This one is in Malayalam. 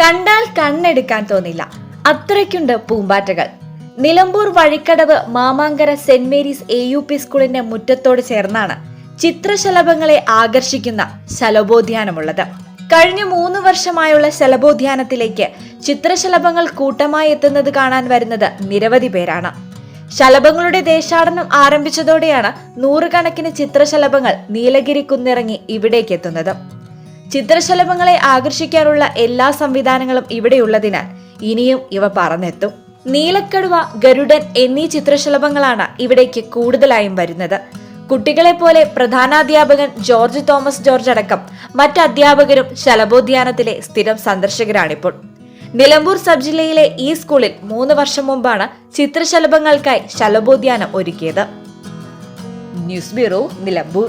കണ്ടാൽ കണ്ണെടുക്കാൻ തോന്നില്ല. അത്രയ്ക്കുണ്ട് പൂമ്പാറ്റകൾ. Nilambur Vazhikkadavu Mamankara saint Mary's A U P സ്കൂളിന്റെ മുറ്റത്തോട് ചേർന്നാണ് ചിത്രശലഭങ്ങളെ ആകർഷിക്കുന്ന ശലഭോദ്യാനമുള്ളത്. കഴിഞ്ഞ മൂന്ന് വർഷമായുള്ള ശലഭോദ്യാനത്തിലേക്ക് ചിത്രശലഭങ്ങൾ കൂട്ടമായി എത്തുന്നത് കാണാൻ വരുന്നത് നിരവധി പേരാണ്. ശലഭങ്ങളുടെ ദേശാടനം ആരംഭിച്ചതോടെയാണ് നൂറുകണക്കിന് ചിത്രശലഭങ്ങൾ നീലഗിരി കുന്നിറങ്ങി ഇവിടേക്ക് എത്തുന്നത്. ചിത്രശലഭങ്ങളെ ആകർഷിക്കാനുള്ള എല്ലാ സംവിധാനങ്ങളും ഇവിടെയുള്ളതിനാൽ ഇനിയും ഇവ പറന്നെത്തും. നീലക്കടുവ ഗരുഡൻ എന്നീ ചിത്രശലഭങ്ങളാണ് ഇവിടേക്ക് കൂടുതലായും വരുന്നത്. കുട്ടികളെ പോലെ പ്രധാനാധ്യാപകൻ ജോർജ് തോമസ് ജോർജ് അടക്കം മറ്റ് അധ്യാപകരും ശലഭോദ്യാനത്തിലെ സ്ഥിരം സന്ദർശകരാണിപ്പോൾ. നിലമ്പൂർ സബ് ജില്ലയിലെ ഈ സ്കൂളിൽ മൂന്ന് വർഷം മുമ്പാണ് ചിത്രശലഭങ്ങൾക്കായി ശലഭോദ്യാനം ഒരുക്കിയത്. News bureau Nilambur.